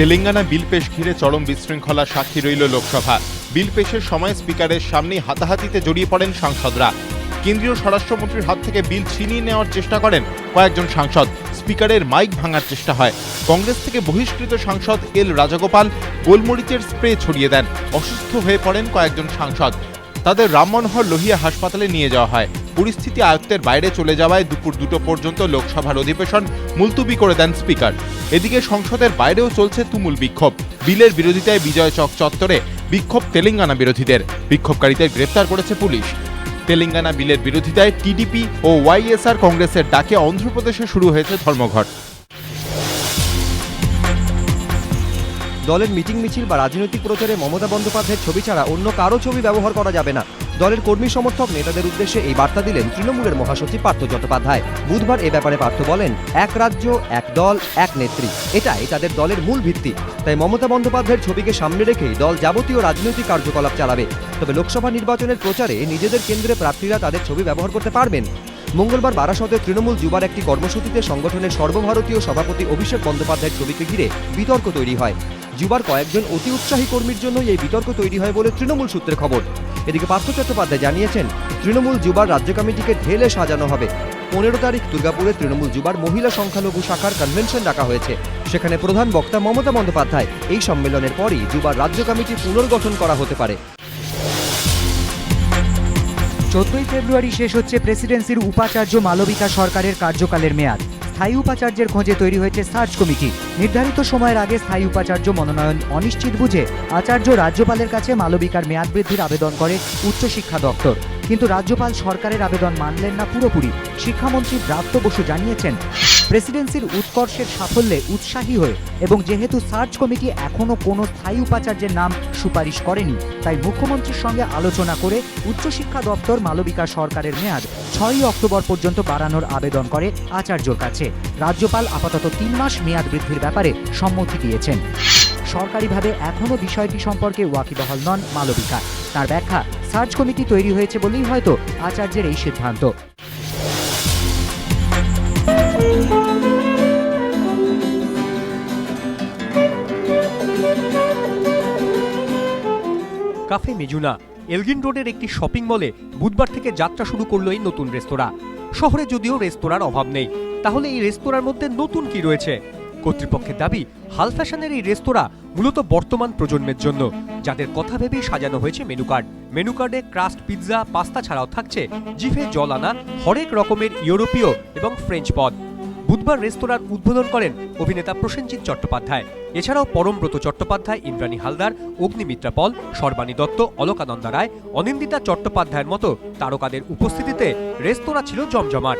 তেলেঙ্গানা বিল পেশ ঘিরে চরম বিশৃঙ্খলা সাক্ষী রইল লোকসভা। বিল পেশের সময় স্পিকারের সামনে হাতাহাতিতে জড়িয়ে পড়েন সাংসদরা। কেন্দ্রীয় স্বরাষ্ট্রমন্ত্রীর হাত থেকে বিল ছিনিয়ে নেওয়ার চেষ্টা করেন কয়েকজন সাংসদ। স্পিকারের মাইক ভাঙার চেষ্টা হয়। কংগ্রেস থেকে বহিষ্কৃত সাংসদ এল রাজাগোপাল গোলমরিচের স্প্রে ছড়িয়ে দেন। অসুস্থ হয়ে পড়েন কয়েকজন সাংসদ। তাদের রাম মনোহর লোহিয়া হাসপাতালে নিয়ে যাওয়া হয়। পরিস্থিতি আয়ত্তের বাইরে চলে যাওয়ায় দুপুর দুটো পর্যন্ত লোকসভার অধিবেশন মুলতুবি করে দেন স্পিকার। এদিকে সংসদের বাইরেও চলছে তুমুল বিক্ষোভ। বিলের বিরোধিতায় বিজয় চক চত্বরে বিক্ষোভ তেলেঙ্গানা বিরোধীদের। বিক্ষোভকারীদের গ্রেফতার করেছে পুলিশ। তেলেঙ্গানা বিলের বিরোধিতায় টিডিপি ও ওয়াইএসআর কংগ্রেসের ডাকে অন্ধ্রপ্রদেশে শুরু হয়েছে ধর্মঘট। দলের মিটিং মিছিল বা রাজনৈতিক প্রচারে মমতা বন্দ্যোপাধ্যায়ের ছবি ছাড়া অন্য কারও ছবি ব্যবহার করা যাবে না। দলের কর্মী সমর্থক নেতাদের উদ্দেশ্যে এই বার্তা দিলেন তৃণমূলের মহাসচিব পার্থ চট্টোপাধ্যায়। বুধবার এ ব্যাপারে পার্থ বলেন, এক রাজ্য, এক দল, এক নেত্রী। এটাই তাদের দলের মূল ভিত্তি। তাই মমতা বন্দ্যোপাধ্যায়ের ছবিকে সামনে রেখেই দল যাবতীয় রাজনৈতিক কার্যকলাপ চালাবে। তবে লোকসভা নির্বাচনের প্রচারে নিজেদের কেন্দ্রে প্রার্থীরা তাদের ছবি ব্যবহার করতে পারবেন। মঙ্গলবার বারাসতে তৃণমূল যুবার একটি কর্মসূচিতে সংগঠনের সর্বভারতীয় সভাপতি অভিষেক বন্দ্যোপাধ্যায়ের ছবিকে ঘিরে বিতর্ক তৈরি হয়। যুবার কয়েকজন অতি উৎসাহী কর্মীর জন্যই এই বিতর্ক তৈরি হয় বলে তৃণমূল সূত্রে খবর। এদিকে পার্থ চট্টোপাধ্যায় জানিয়েছেন, তৃণমূল যুবার রাজ্য কমিটিকে ঢেলে সাজানো হবে। পনেরো তারিখ দুর্গাপুরে তৃণমূল যুবার মহিলা সংখ্যালঘু শাখার কনভেনশন ডাকা হয়েছে। সেখানে প্রধান বক্তা মমতা বন্দ্যোপাধ্যায়। এই সম্মেলনের পরই যুবার রাজ্য কমিটি পুনর্গঠন করা হতে পারে। চোদ্দই ফেব্রুয়ারি শেষ হচ্ছে প্রেসিডেন্সির উপাচার্য মালবিকা সরকারের কার্যকালের মেয়াদ। স্থায়ী উপাচার্যের খোঁজে তৈরি হয়েছে সার্চ কমিটি। নির্ধারিত সময়ের আগে স্থায়ী উপাচার্য মনোনয়ন অনিশ্চিত বুঝে আচার্য রাজ্যপালের কাছে মালবিকার মেয়াদ বৃদ্ধির আবেদন করে উচ্চশিক্ষা দপ্তর। কিন্তু রাজ্যপাল সরকারের আবেদন মানলেন না পুরোপুরি। শিক্ষামন্ত্রী ব্রাত্য বসু জানিয়েছেন প্রেসিডেন্সির উৎকর্ষের সাফল্যে উৎসাহী হয়ে এবং যেহেতু সার্চ কমিটি এখনও কোনো স্থায়ী উপাচার্যের নাম সুপারিশ করেনি, তাই মুখ্যমন্ত্রীর সঙ্গে আলোচনা করে উচ্চশিক্ষা দপ্তর মালবিকা সরকারের মেয়াদ ছয়ই অক্টোবর পর্যন্ত বাড়ানোর আবেদন করে আচার্যর কাছে। রাজ্যপাল আপাতত তিন মাস মেয়াদ বৃদ্ধির ব্যাপারে সম্মতি দিয়েছেন। সরকারিভাবে এখনও বিষয়টি সম্পর্কে ওয়াকিবহাল নন মালবিকা। তার ব্যাখ্যা, সার্চ কমিটি তৈরি হয়েছে বলেই হয়তো আচার্যের এই সিদ্ধান্ত। কাফে মেজুনা এলগিন রোডের একটি শপিং মলে বুধবার থেকে যাত্রা শুরু করল এই নতুন রেস্তোরাঁ। শহরে যদিও রেস্তোরাঁর অভাব নেই, তাহলে এই রেস্তোরাঁর মধ্যে নতুন কি রয়েছে? কর্তৃপক্ষের দাবি, হাল ফ্যাশনের এই রেস্তোরাঁ মূলত বর্তমান প্রজন্মের জন্য, যাদের কথা ভেবেই সাজানো হয়েছে মেনু কার্ড। মেনু কার্ডে ক্রাস্ট পিৎজা, পাস্তা ছাড়াও থাকছে জিভে জল আনা হরেক রকমের ইউরোপীয় এবং ফ্রেঞ্চ পদ। বুধবার রেস্তোরাঁর উদ্বোধন করেন অভিনেতা প্রসেনজিৎ চট্টোপাধ্যায়। এছাড়াও পরমব্রত চট্টোপাধ্যায়, ইন্দ্রাণী হালদার, অগ্নিমিত্রা পল, সর্বাণী দত্ত, অলকানন্দা রায়, অনিন্দিতা চট্টোপাধ্যায়ের মতো তারকাদের উপস্থিতিতে রেস্তোরাঁ ছিল জমজমাট।